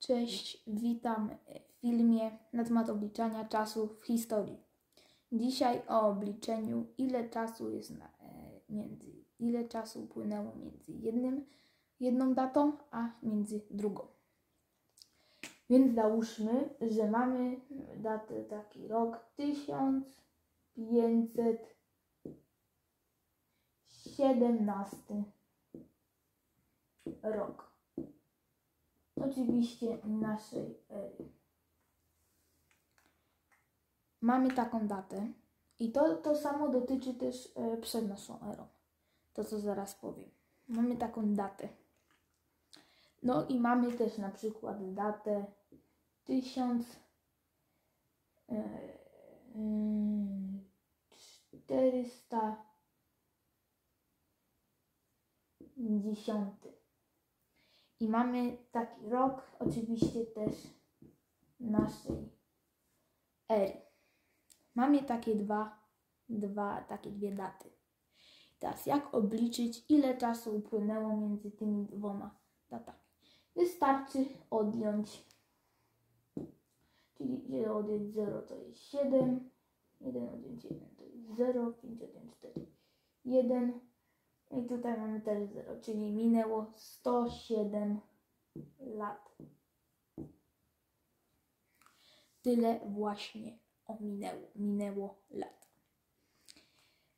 Cześć, witam w filmie na temat obliczania czasu w historii. Dzisiaj o obliczeniu, ile czasu jest na, e, między, ile czasu upłynęło między jednym, jedną datą, a między drugą. Więc załóżmy, że mamy datę taki rok 1517 rok oczywiście naszej ery. Mamy taką datę i to, to samo dotyczy też e, przed naszą erą. To, co zaraz powiem. Mamy taką datę. No i mamy też na przykład datę 1000 e, 410. I mamy taki rok, oczywiście też naszej ery. Mamy takie dwa, dwa, takie dwie daty. Teraz jak obliczyć, ile czasu upłynęło między tymi dwoma datami? Wystarczy odjąć, czyli 1 odjąć 0 to jest 7, 1 odjąć 1 to jest 0, 5 odjąć 4, 1, i tutaj mamy też 0, czyli minęło 107 lat. Tyle właśnie ominęło, minęło lat.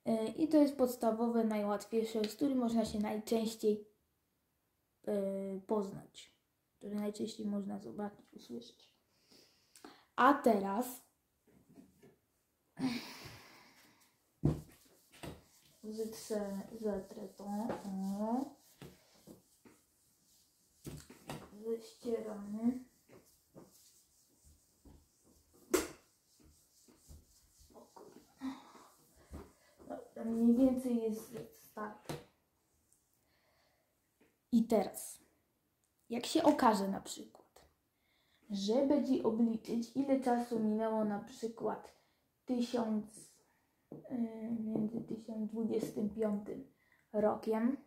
E, I to jest podstawowe, najłatwiejsze, z którym można się najczęściej e, poznać, który najczęściej można zobaczyć, usłyszeć. A teraz zetrę to. O. Ześcieramy. No, mniej więcej jest start. I teraz, jak się okaże na przykład, że będzie obliczyć, ile czasu minęło na przykład tysiąc między 1025 rokiem,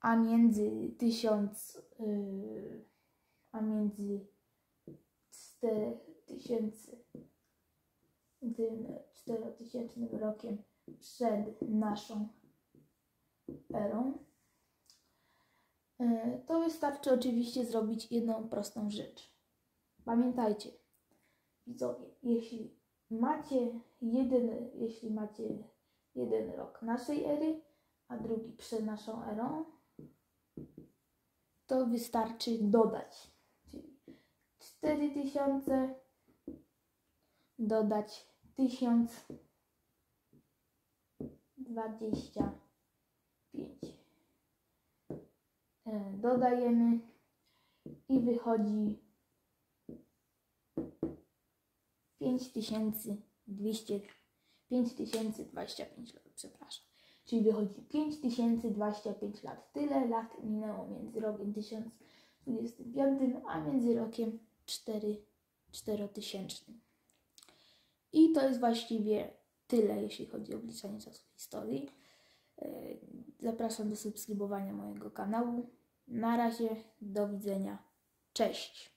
a między 1000 y, a między 4000 tym 4000 rokiem przed naszą erą, y, to wystarczy oczywiście zrobić jedną prostą rzecz. Pamiętajcie, widzowie, jeśli macie jeden, jeśli macie jeden rok naszej ery, a drugi przed naszą erą, to wystarczy dodać. Czyli 4000 dodać 1025. E, dodajemy i wychodzi 5200, 5025 lat, przepraszam. Czyli wychodzi 5025 lat. Tyle lat minęło między rokiem 1025 a między rokiem 4, 4000. I to jest właściwie tyle, jeśli chodzi o obliczanie czasu historii. E, zapraszam do subskrybowania mojego kanału. Na razie, do widzenia. Cześć!